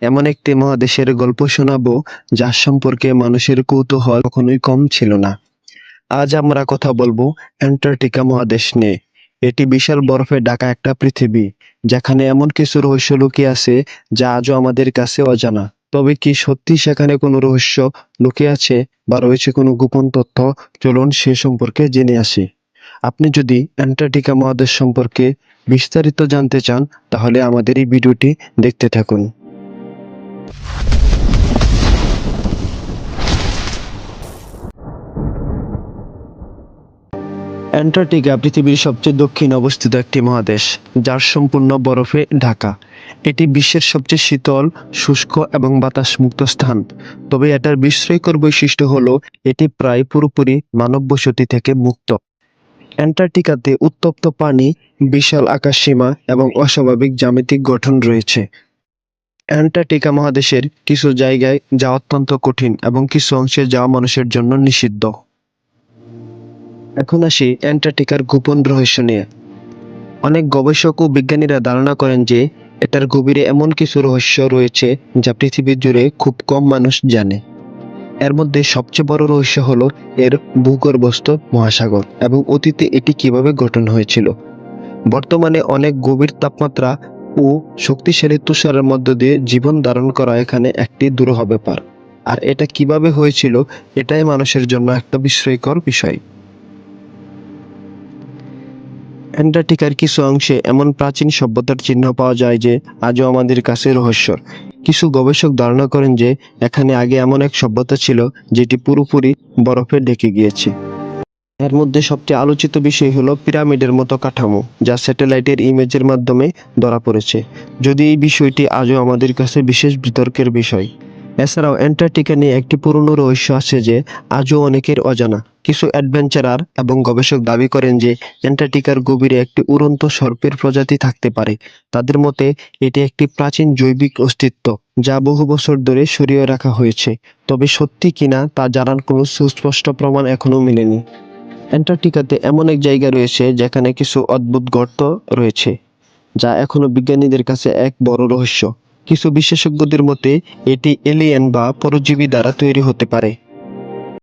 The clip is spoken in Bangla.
এমন একটি মহাদেশের গল্প শোনাবো, যার সম্পর্কে মানুষের কৌতূহল কখনোই কম ছিল না। আজ আমরা কথা বলব অ্যান্টার্কটিকা মহাদেশ নিয়ে। এটি বিশাল বরফে ঢাকা একটা পৃথিবী, যেখানে এমন কিছু রহস্য লুকিয়ে আছে যা আজও আমাদের কাছে অজানা। তবে কি সত্যি সেখানে কোনো রহস্য লুকিয়ে আছে বা রয়েছে কোনো গোপন তথ্য? চলুন সে সম্পর্কে জেনে আসি। আপনি যদি অ্যান্টার্কটিকা মহাদেশ সম্পর্কে বিস্তারিত জানতে চান, তাহলে আমাদের এই ভিডিওটি দেখতে থাকুন। অ্যান্টার্কটিকা পৃথিবীর সবচেয়ে দক্ষিণে অবস্থিত একটি মহাদেশ, যার সম্পূর্ণ বরফে ঢাকা। এটি বিশ্বের সবচেয়ে শীতল, শুষ্ক এবং বাতাস মুক্ত স্থান। তবে এটার বিস্ময়কর বৈশিষ্ট্য হলো, এটি প্রায় পুরোপুরি মানব বসতি থেকে মুক্ত। অ্যান্টার্কটিকাতে উত্তপ্ত পানি, বিশাল আকাশসীমা এবং অস্বাভাবিক জ্যামিতিক গঠন রয়েছে। অ্যান্টার্কটিকা মহাদেশের কিছু জায়গায় যাওয়া অত্যন্ত কঠিন এবং কিছু অংশে যাওয়া মানুষের জন্য নিষিদ্ধ। এখন আসি অ্যান্টার্কটিকার গোপন রহস্য নিয়ে। অনেক গবেষক ও বিজ্ঞানীরা ধারণা করেন যে এটার গভীরে এমন কিছু রহস্য রয়েছে যা পৃথিবী জুড়ে খুব কম মানুষ জানে। এর মধ্যে সবচেয়ে বড় রহস্য হলো এর ভূগর্ভস্থ মহাসাগর এবং অতীতে এটি কীভাবে গঠন হয়েছিল। বর্তমানে অনেক গভীর তাপমাত্রা ও শক্তিশালী তুষারের মধ্য দিয়ে জীবন ধারণ করা এখানে একটি দুরূহ ব্যাপার। আর এটা কীভাবে হয়েছিল, এটাই মানুষের জন্য একটা বিস্ময়কর বিষয়। অ্যান্টার্কটিকার কিছু অংশে এমন প্রাচীন সভ্যতার চিহ্ন পাওয়া যায় যে আজও আমাদের কাছে রহস্যর কিছু গবেষক ধারণা করেন যে এখানে আগে এমন এক সভ্যতা ছিল যেটি পুরোপুরি বরফে ঢেকে গিয়েছে। এর মধ্যে সবচেয়ে আলোচিত বিষয় হলো পিরামিডের মতো কাঠামো, যা স্যাটেলাইটের ইমেজের মাধ্যমে ধরা পড়েছে। যদি এই বিষয়টি আজও আমাদের কাছে বিশেষ বিতর্কের বিষয়। এছাড়াও অ্যান্টার্কটিকা নিয়ে একটি পুরনো রহস্য আছে যে আজও অনেকের অজানা। কিছু অ্যাডভেঞ্চারার এবং গবেষক দাবি করেন যে অ্যান্টার্কটিকার গভীরে একটি উড়ন্ত সর্পের প্রজাতি থাকতে পারে। তাদের মতে, এটি একটি প্রাচীন জৈবিক অস্তিত্ব যা বহু বছর ধরে সরিয়ে রাখা হয়েছে। তবে সত্যি কিনা তা জানার কোনো সুস্পষ্ট প্রমাণ এখনও মেলেনি। অ্যান্টার্কটিকাতে এমন এক জায়গা রয়েছে যেখানে কিছু অদ্ভুত গর্ত রয়েছে, যা এখনও বিজ্ঞানীদের কাছে এক বড় রহস্য। কিছু বিশেষজ্ঞদের মতে এটি এলিয়েন বা পরজীবী দ্বারা তৈরি হতে পারে।